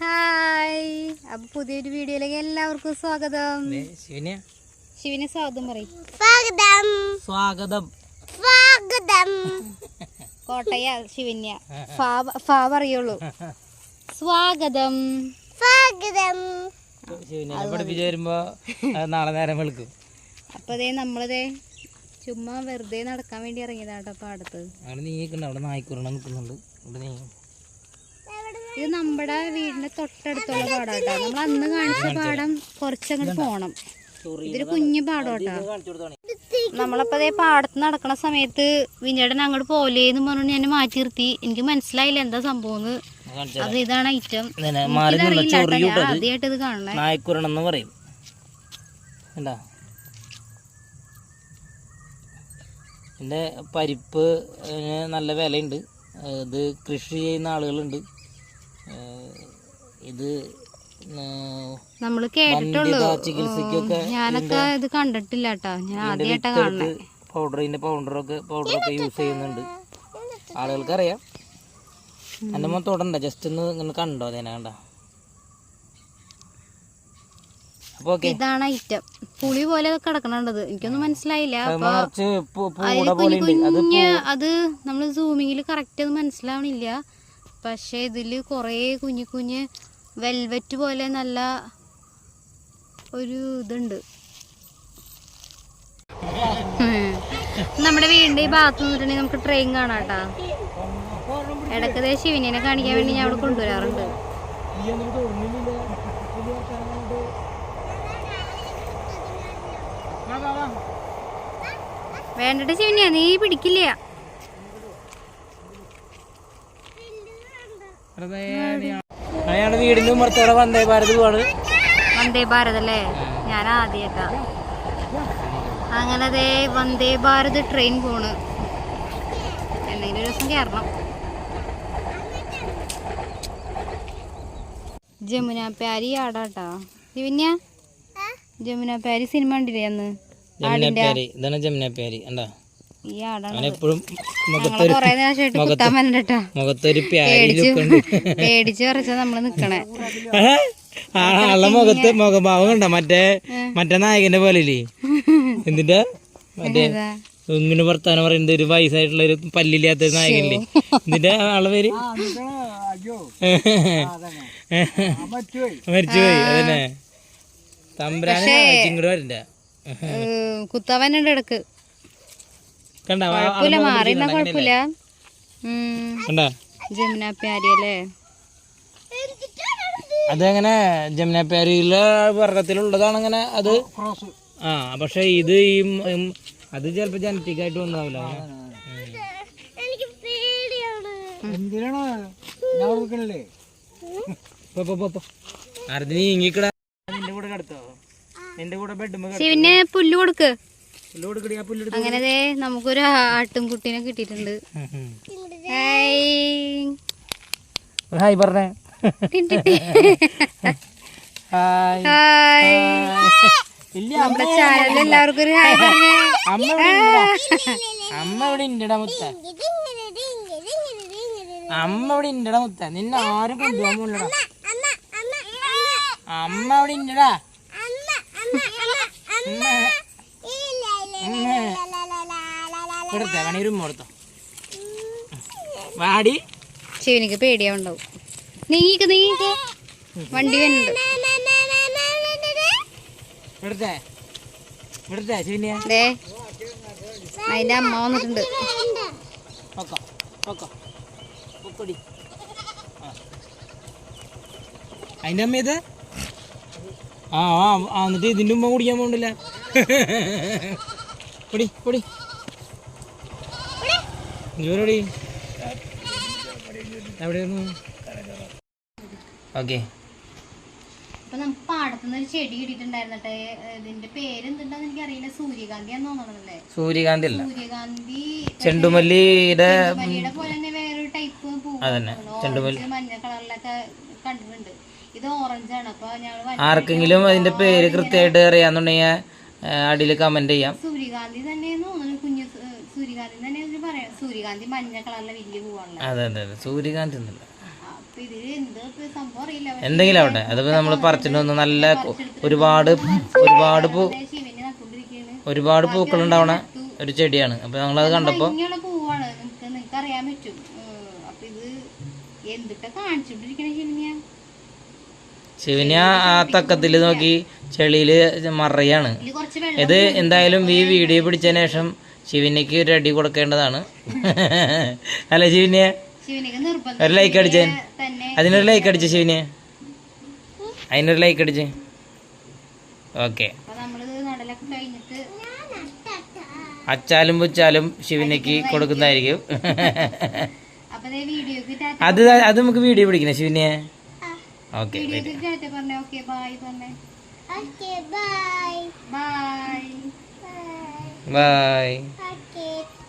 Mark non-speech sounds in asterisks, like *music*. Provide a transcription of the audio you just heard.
Hi. അപ്പൊ പുതിയൊരു വീഡിയോയിലേക്ക് എല്ലാവർക്കും സ്വാഗതം. ശിവനെ. ശിവന് സ്വാഗതം പറയും. സ്വാഗതം. സ്വാഗതം. സ്വാഗതം. *laughs* കോട്ടയ ശിവന്യ. ഫാ പറയുള്ളൂ. സ്വാഗതം. സ്വാഗതം. ശിവനെ വരുമ്പോ നാളെ നേരം വെളുക്കും. അപ്പൊ നമ്മളിതേ ചുമ്മാ വെറുതെ നടക്കാൻ വേണ്ടി ഇറങ്ങിയതാട്ടോ പാടത്ത് അവിടെ നീക്കുന്നുണ്ട് അവിടെ നായ്ക്കുരണം നിൽക്കുന്നുണ്ട്. ഇവിടെ നീ ഇത് നമ്മുടെ വീടിന്റെ തൊട്ടടുത്തുള്ള പാടം കേട്ടോ നമ്മൾ അന്ന് കാണിച്ച പാടം കുറച്ചങ്ങോട്ട് പോണം. ഇതൊരു കുഞ്ഞു പാടം കേട്ടോ കൊടുത്തോണേ നമ്മളപ്പോ അതേ പാടത്ത് നടക്കണ സമയത്ത് വിനേടൻ അങ്ങോട്ട് പോലേന്ന് പറഞ്ഞു ഞാൻ മാറ്റി നിർത്തി. എനിക്ക് മനസ്സിലായില്ല എന്താ സംഭവം അത് ഇതാണ് ഐറ്റം ആദ്യമായിട്ട് ഇത് കാണണേ. പറയും. എന്താ ഇതിന്റെ പരിപ്പ് നല്ല വിലയുണ്ട്. ഇത് കൃഷി ചെയ്യുന്ന ആളുകളുണ്ട്. ഇത് നമ്മൾ കേട്ടിട്ടുള്ളൂ. ഞാനൊക്കെ ഇത് കണ്ടിട്ടില്ല കേട്ടോ. ഞാൻ ആദ്യമായിട്ടാ കാണുന്നത് ഇതിന്റെ പൗഡറൊക്കെ പൗഡറൊക്കെ യൂസ് ചെയ്യുന്നുണ്ട്. ആളുകൾക്ക് അറിയാം എന്റെ മോൻ തൊടണ്ട ജസ്റ്റ് ഒന്ന് ഇങ്ങനെ കണ്ടോ അതിനെ കണ്ട? ഇതാണ് ഐറ്റം പുളി പോലെ കിടക്കണത് എനിക്കൊന്നും മനസ്സിലായില്ല. അത് നമ്മൾ സൂമിങ്ങിൽ കറക്റ്റ് അത് മനസ്സിലാവണില്ല. പക്ഷെ ഇതിൽ കുറേ കുഞ്ഞു കുഞ്ഞ് വെൽവെറ്റ് പോലെ നല്ല ഒരു ഇതുണ്ട്. നമ്മുടെ വീടിന്റെ ഈ ഭാഗത്ത് നിന്നിട്ടുണ്ടെങ്കിൽ നമുക്ക് ട്രെയിൻ കാണാട്ടാ. ഇടയ്ക്ക് ദേ ശിവനെ കാണിക്കാൻ വേണ്ടി ഞാൻ അവിടെ കൊണ്ടുവരാറുണ്ട്. വേണ്ടിട്ട് ശിവനിയ നീ പിടിക്കില്ല. അയാളുടെ വീടിന്റെ ഉമ്മറത്തോടെ വന്ദേ ഭാരത് പോവാണ്. വന്ദേ ഭാരത് അല്ലേ? ഞാൻ ആദ്യമായിട്ടാ. അങ്ങനെ ദേ വന്ദേ ഭാരത് ട്രെയിൻ പോണ്. എന്തെങ്കിലും ഒരു ദിവസം കയറണം ജമുന പാരി ആടാട്ടാ. ദിവന്യ ജമുന പാരി സിനിമ കണ്ടില്ലേ അന്ന്? ജമുനാപ്യാരി ഇതാണ് പാരി എന്താ ഈ ആടാണ് അവൻ എപ്പോഴും മുഖത്തൊരു പേടിച്ച് കുറച്ച നമ്മൾ നിക്കണേ. മുഖത്ത് മുഖഭാവം കണ്ട? മറ്റേ മറ്റേ നായകന്റെ പോലെ ഇല്ലേ എന്തിന്റെ? മറ്റേ? ഇങ്ങനെ വർത്താനം പറയുന്നത് ഒരു വയസ്സായിട്ടുള്ള ഒരു പല്ലില്ലാത്ത ഒരു നായകനില്ലേ? എന്തിന്റെ ആളെ പേര്? മരിച്ചുപോയി. അതന്നെ. തമ്പുരാനെ ഇങ്ങോട്ട് വരണ്ട ഇടയ്ക്ക്? കുഴപ്പമില്ല മാറി എന്നാ കുഴപ്പമില്ല. ഉം. കണ്ട? ജമുന പ്യാരി അല്ലേ അതങ്ങനെ? ജമുനാപ്യാരിയിലെ വർഗത്തിലുള്ളതാണ് അങ്ങനെ അത് ആ പക്ഷെ ഇത് ഈ അത് ചിലപ്പോ ജനറ്റിക് ആയിട്ട് വന്നാവില്ല നിന്റെ കൂടെ ബെഡ് ശിവന് പുല്ല് കൊടുക്ക്. അങ്ങനെ ദേ നമുക്കൊരു ആട്ടുംകുട്ടീനെ കിട്ടിയിട്ടുണ്ട് ഹായ്. ഹായ് പറഞ്ഞേ നമ്മുടെ ചാനലിൽ എല്ലാവർക്കും ഒരു ഹായ് പറഞ്ഞേ അമ്മ ഇവിടെ ഇണ്ടടാ. മുത്ത അമ്മ ഇവിടെ ഇണ്ടടാ മുത്ത നിന്നെ ആരും കൊണ്ടുപോകാൻ പോലടാ അമ്മ അമ്മ അമ്മ ഇവിടെ ഇണ്ടടാ അമ്മ വേണേ ഒരു കൊടുത്തോ വാടി. ശിവനിക്ക് പേടിയാവുണ്ടാവും. നീങ്ങിക്ക് നീങ്ങിക്ക് വണ്ടി വരുന്നുണ്ട്. എടുത്തേ എടുത്തേ ശിവന്യ ദേ അതിന്റെ അമ്മ വന്നിട്ടുണ്ട്. പൊക്കൊടി. അതിന്റെ അമ്മ ഇത് ആ ആ ആ, എന്നിട്ട് ഇതിന്റെ ഉമ്മ കുടിക്കാൻ പോകണ്ടില്ല പൊടി പൊടി. ജോലി എവിടെയായിരുന്നു? ഓക്കെ. അപ്പൊ നമുക്ക് പാടത്തുനിന്ന് ഒരു ചെടി കിട്ടിയിട്ടുണ്ടായിരുന്നിട്ട് ഇതിന്റെ പേര് എന്തുണ്ടെന്ന് എനിക്ക് അറിയില്ല സൂര്യകാന്തി എന്ന് തോന്നണല്ലേ സൂര്യകാന്തി അല്ല. സൂര്യകാന്തി. ചെണ്ടുമല്ലിയുടെ മല്ലിയുടെ പോലെ തന്നെ വേറൊരു ടൈപ്പ് പൂ ചെണ്ടുമല്ലി. മഞ്ഞ കളറിലൊക്കെ കണ്ടിട്ടുണ്ട്. ഇത് ഓറഞ്ച് ആണ്. അപ്പൊ ഞങ്ങൾ ആർക്കെങ്കിലും അതിന്റെ പേര് കൃത്യമായിട്ട് അറിയാന്നുണ്ടെങ്കിൽ അടിയിൽ കമന്റ് ചെയ്യാം. സൂര്യകാന്തി തന്നെയെന്ന് തോന്നുന്നു. കുഞ്ഞു സൂര്യകാന്തി തന്നെ പറയാം. സൂര്യകാന്തി മഞ്ഞ കളറിലെ വലിയ പൂവാണല്ലോ. അതെ അതെ അതെ. സൂര്യകാന്തി ഒന്നുമില്ല. എന്തെങ്കിലും ആവട്ടെ. അതിപ്പോ നമ്മൾ പറിച്ചിട്ട് വന്ന് നല്ല ഒരുപാട് ഒരുപാട് പൂ ഒരുപാട് പൂക്കൾ ഉണ്ടാവണ ഒരു ചെടിയാണ്. അപ്പൊ അത് കണ്ടപ്പോ അറിയാൻ പറ്റും. അപ്പൊ ഇത് എന്തൊക്കെ കാണിച്ചോണ്ടിരിക്കണ ശിവനിയ ശിവന് ആ- തക്കത്തിൽ നോക്കി ചെളിയിൽ മറയാണ്. ഇത് എന്തായാലും ഈ വീഡിയോ പിടിച്ചതിന് ശേഷം ശിവനയ്ക്ക് ഒരു അടി കൊടുക്കേണ്ടതാണ്. അല്ല ശിവനെ? ഒരു ലൈക്ക് അടിച്ചേ. അതിനൊരു ലൈക്ക് അടിച്ചു ശിവനെ. അതിനൊരു ലൈക്ക് അടിച്ച്. ഓക്കെ അച്ചാലും പുച്ചാലും ശിവനക്ക് കൊടുക്കുന്നതായിരിക്കും. അത് അത് നമുക്ക് വീഡിയോ പിടിക്കണേ ശിവനെ. Okay bye bye bye Okay.